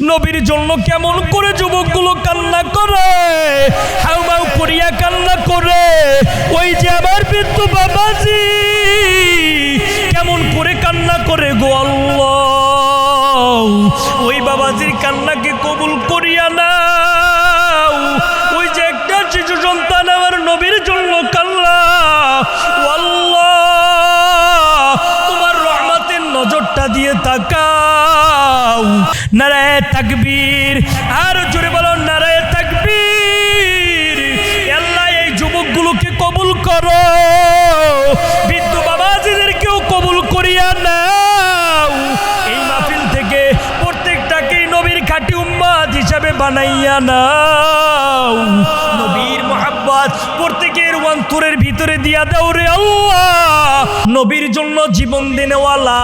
নবীর জন্য কেমন করে যুবকগুলো কান্না করে? হাউ মাউ করিয়া কান্না করে। ওই যে আমার বৃদ্ধ বাবাজি, কেমন করে কান্না করে গো আল্লাহ। ওই বাবাজির কান্নাকে নারায় তাকবীর। আর জোরে বলো নারায় তাকবীর। আল্লাহ, এই যুবকগুলোকে কবুল করো। বৃদ্ধ বাবাজিদেরকেও কবুল করিয়া নাও। এই মাহফিল থেকে প্রত্যেকটাকেই নবীর খাটি উম্মাদ হিসাবে বানাইয়া নাও। অন্তরের ভিতরে দিয়া দাও রে আল্লাহ। নবীর জন্য জীবন দিনেওয়ালা,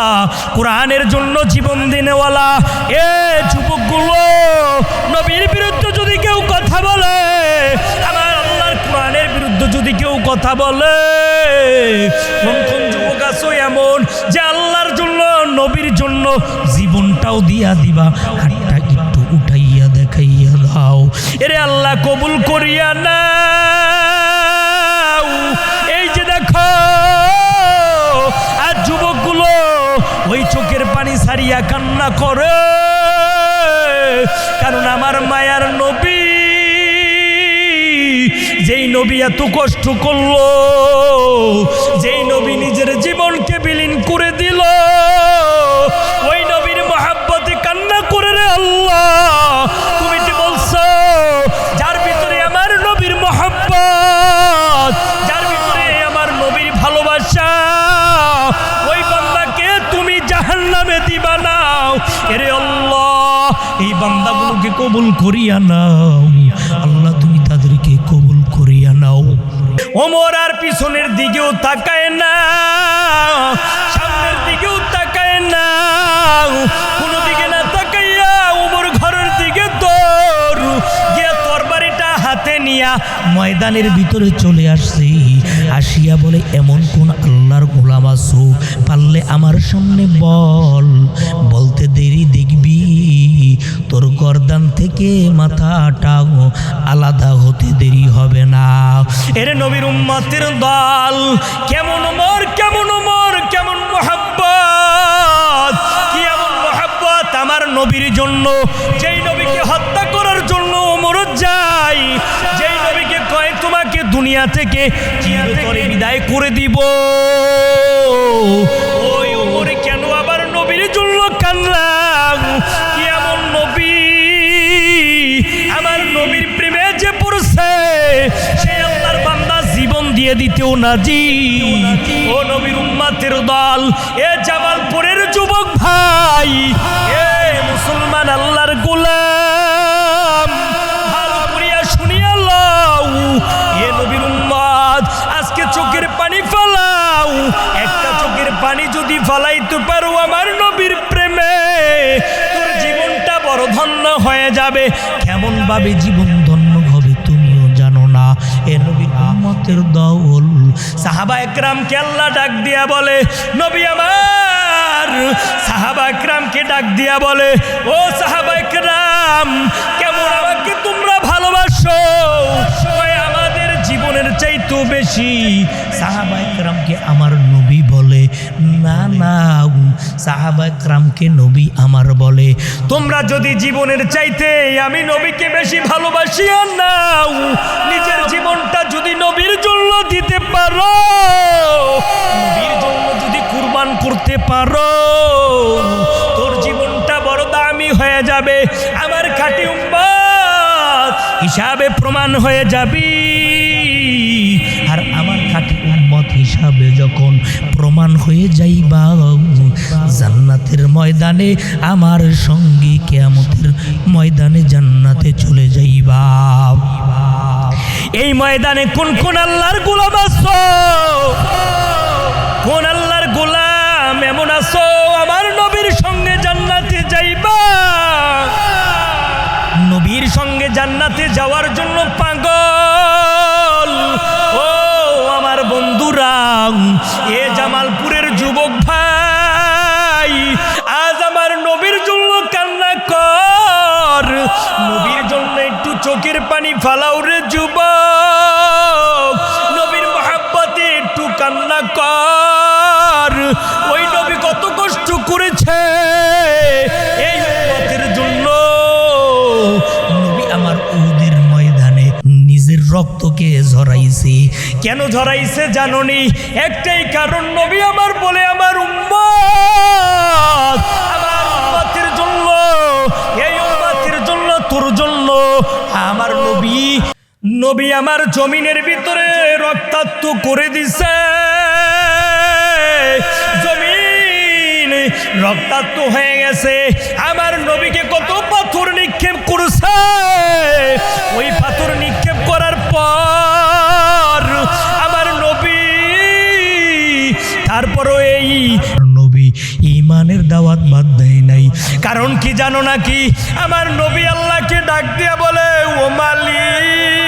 কোরআনের জন্য জীবন দিনেওয়ালা। এ যুবকগুলো, নবীর বিরুদ্ধে যদি কেউ কথা বলে, আমার আল্লাহর কোরআনের বিরুদ্ধে যদি কেউ কথা বলে, কোন কোন যুবক আছো এমন যে আল্লাহর জন্য, নবীর জন্য জীবনটাও দিয়া দিবা, হাতটা একটু উঠাইয়া দেখাইয়া দাও। এরে আল্লাহ কবুল করিয়া নাও সারিয়া কান্না করে। কারণ আমার মায়ার নবী, যেই নবী এত কষ্ট করল, যেই নবী নিজের জীবনকে বিলীন করে দিল জাহান বানাও। এরে আল্লাহ, এই বান্দাগুলোকে কবুল করিয়া নাও। আল্লাহ, তুমি তাদেরকে কবুল করিয়া নাও। ওমর আর পিছনের দিকেও তাকায় না, সামনের দিকেও তাকায় না। হাতে ময়দানের ভিতরে চলে আসছি। আসিয়া বলে, এমন কোন আল্লাহর গোলাম আছো? পারলে আমার সামনে বল, বলতে দেরি দেখবি। তোর গর্দান থেকে মাথাটা আলাদা হতে দেরি হবে না। এর নবীর উম্মতের দল, কেমন মর কেমন মর কেমন মোহাব্বত কি এমন মোহাব্বত আমার নবীর জন্য। যেই নবীকে হত্যা করার জন্য ওমর যাই দুনিয়া থেকে চিরতরে বিদায় করে দিব। ওই ওমরে কেন আবার নবীর জন্য কান্নাম কি এমন নবী? আমার নবীর প্রেমে যে পড়ছে, সে আল্লাহর বান্দা জীবন দিয়ে দিতেও না জি ও নবীর উম্মাতের দল, এ জামালপুরের যুবক ভাই, এ মুসলমান আল্লাহর গোলাম। ভালো করিয়া শুনিয়া লও। যদি ফালাইতে পারো আমার নবীর প্রেমে, তোর জীবনটা বড় ধন্য হয়ে যাবে। কেমন ভাবে জীবন ধন্য হবে তুমিও জানো না। এ নবী উম্মতের দল। সাহাবা একরামকে আল্লাহ ডাক দিয়া বলে, নবী আমার! সাহাবা একরামকে ডাক দিয়া বলে, ও সাহাবা একরাম, কেমন আমাকে তোমরা ভালোবাসো? আমাদের জীবনের চাইতেও বেশি। সাহাবা একরামকে আমার নবী না না সাহাবা একরামকে নবী আমার বলে, তোমরা যদি জীবনের চাইতে আমি নবীকে বেশি ভালোবাসি আর নাও নিজের জীবনটা যদি নবীর জন্য দিতে পারো, নবীর জন্য যদি কুরবান করতে পারো, তোর জীবনটা বড় দামি হয়ে যাবে, আমার খাটি উম্মাদ হিসাবে প্রমাণ হয়ে যাবি। হিসাবে যখন প্রমাণ হয়ে যাইবা জান্নাতের ময়দানে, আমার সঙ্গী কেয়ামতের ময়দানে জান্নাতে চলে যাইবা এই ময়দানে কোন কোন আল্লাহর গোলাম আছো? কোন আল্লাহর গোলাম এমন আছো? আমার নবীর সঙ্গে জান্নাতে যাইবা। নবীর সঙ্গে জান্নাতে যাওয়ার জন্য কেন ঝরাইছে জাননি? একটাই কারণ, নবী আমার বলে আমার উম্মত। আমার উম্মতের জন্য, এই উম্মতের জন্য তোর জন্য আমার নবী নবী আমার জমিনের ভিতরে রক্তাক্ত করে দিছে। জমিন রক্তাক্ত হয়ে গেছে। আমার নবীকে কত পাথর নিক্ষেপ করছে। ওই পাথর কারণ কি জানো নাকি? আমার নবী আল্লাহকে ডাক দিয়া বলে ও মালিক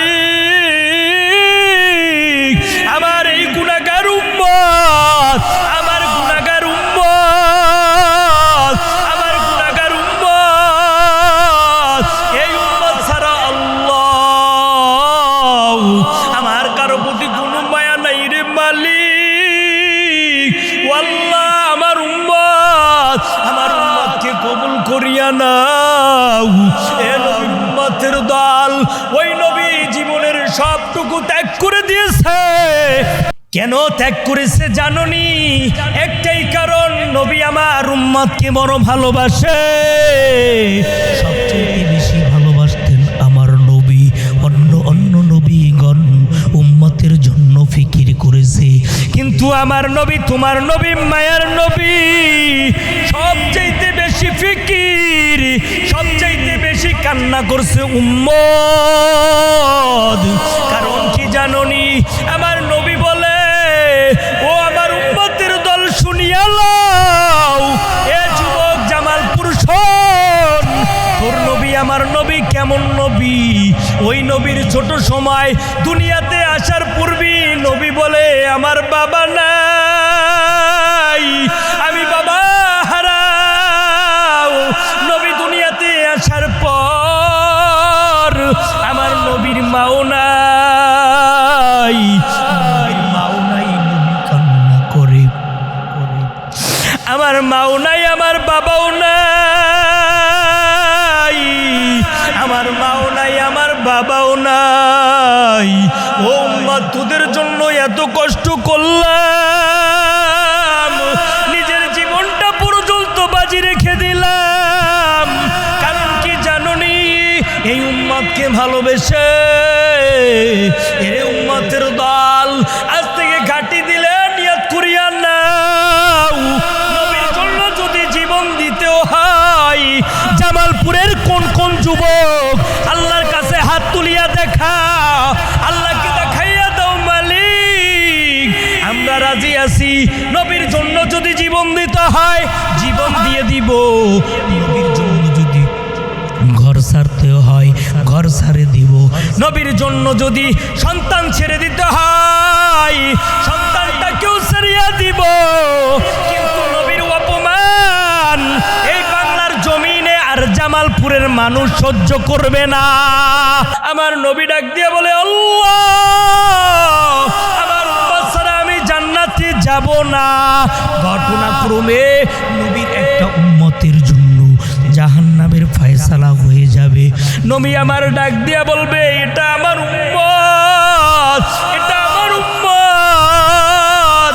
কেন ত্যাগ করেছে জাননি? একটাই কারণ, নবী আমার উম্মতকে বড় ভালোবাসে। সবচেয়ে বেশি ভালোবাসতেন আমার নবী, অন্য অন্য নবীগণ উম্মতের জন্য ফিকির করেছে। কিন্তু আমার নবী, তোমার নবী, মায়ার নবী সবচাইতে বেশি ফিকির, সবচাইতে বেশি কান্না করছে উম্মদ। কারণ কি জাননি? নবী। ওই নবীর ছোট সময় দুনিয়াতে আসার পূর্বে নবী বলে আমার বাবা নাই। নাই। ও মা, তোদের জন্য এত কষ্ট করলাম। নিজের জীবনটা পর্যন্ত বাজি রেখে দিলাম। কারণ কি জাননি, এই উম্মতকে ভালোবেসে এর উম্মতের দল আজ থেকে ঘাটি দিলে নিয়ত করিয়া নাও। নবীর জন্য যদি জীবন দিতেও হয়, জামালপুরের কোন কোন যুবক আছি। নবীর জন্য যদি জীবন দিতে হয়, জীবন দিয়ে দিব। নবীর জন্য যদি ঘর ছাড়তেও হয়, ঘর ছাড়ে দিব। নবীর জন্য যদি সন্তান ছেড়ে দিতে হয় সন্তানটাকেও ছেড়িয়া দিব। কিন্তু নবীর অপমান এই বাংলার জমিনে আর জামালপুরের মানুষ সহ্য করবে না। আমার নবী ডাক দিয়ে বলে, আল্লাহ! যাব না। ঘটনাক্রমে নবীর একটা উম্মতের জন্য জাহান্নামের ফয়সালা হয়ে যাবে। নবী আমার ডাক দিয়া বলবে, এটা আমার উম্মত, এটা আমার উম্মত,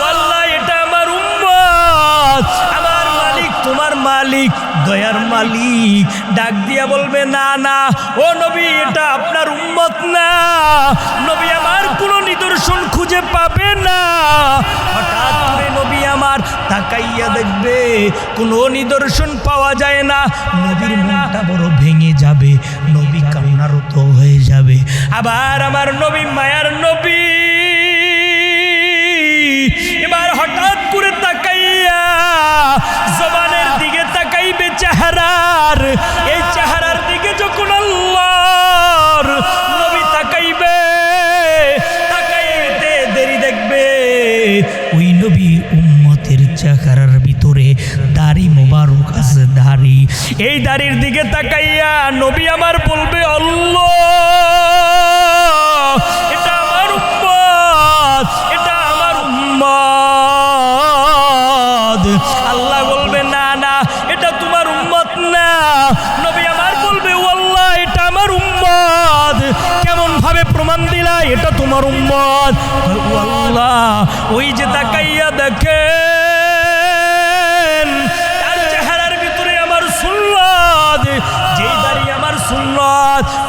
ওয়াল্লাহ, এটা আমার উম্মত। আমার মালিক তোমার মালিক, দয়ার মালিক। ডাক দিয়া বলবে, না না, ও নবী, এটা আপনার উম্মত না। নবী আমার কোনো নিদর্শন খুঁজে পাবে তাকাইয়া দেখবে, কোনো নিদর্শন পাওয়া যায় না। নবীর মনটা বড় ভেঙে যাবে, নবী কান্নারত হয়ে যাবে। আবার আমার নবী মায়ার নবী। এবার হঠাৎ করে তাকাইয়া জবানের দিকে তাকাইবে চেহারার, এই চেহারার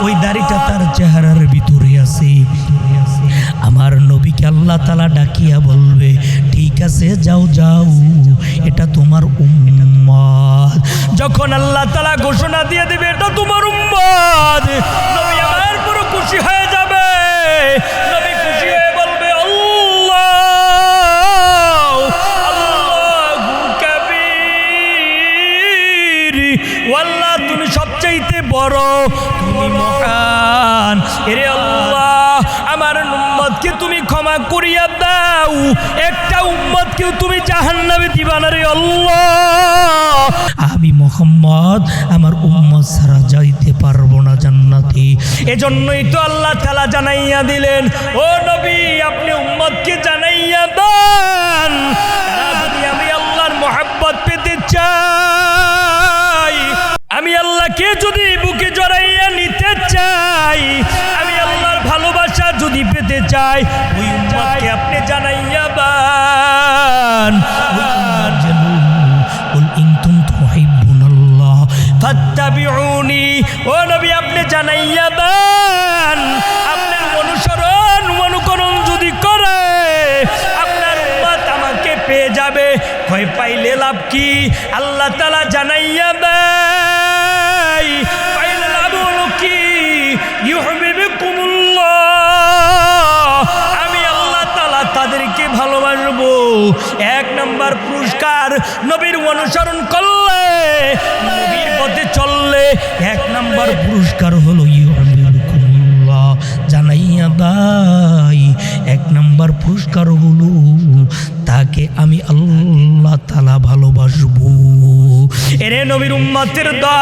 ওই দাড়িটা তার চেহারার ভিতরে আছে। আমার নবীকে আল্লাহ তালা ডাকিয়া বলবে, ঠিক আছে, যাও যাও, এটা তোমার উম্মত যখন আল্লাহ তালা ঘোষণা দিয়ে দিবে, এটা তোমার উম্মত নবী আমার পুরো খুশি হয়ে যাবে। খুশি বলবে, আল্লাহ সবচাইতে বড় তুমি মহান। এরে আল্লাহ, আমার উম্মতকে তুমি ক্ষমা করিয়া দাও। একটা উম্মতকেও তুমি জাহান্নামে দিবা না রে আল্লাহ। আমি মোহাম্মদ, আমার উম্মত ছাড়া যাইতে পারব না জান্নাতে। এজন্যই তো আল্লাহ তালা জানাইয়া দিলেন, ও নবী, আপনি উম্মতকে জানাইয়া দেন। আমি আল্লাহকে যদি বুকে জড়াইয়া নিতে চাই আমি আল্লাহর ভালোবাসা যদি পেতে চাই ওই উম্মাকে আপনি জানাইয়া বান ও আপনি জানাইয়া আপনার অনুসরণ অনুকরণ যদি করে আপনার আমাকে পেয়ে যাবে। ভয় কি? আল্লাহ তালা জানাইয়া এক নম্বর পুরস্কার নবীর অনুসরণ করলে, নবীর পথে চললে এক নম্বর পুরস্কার হলো জানাইয়া দাই। এক নম্বর পুরস্কার হলো তাকে আমি আল্লাহ তালা ভালোবাসবো। এরে নবীর উম্মতের দা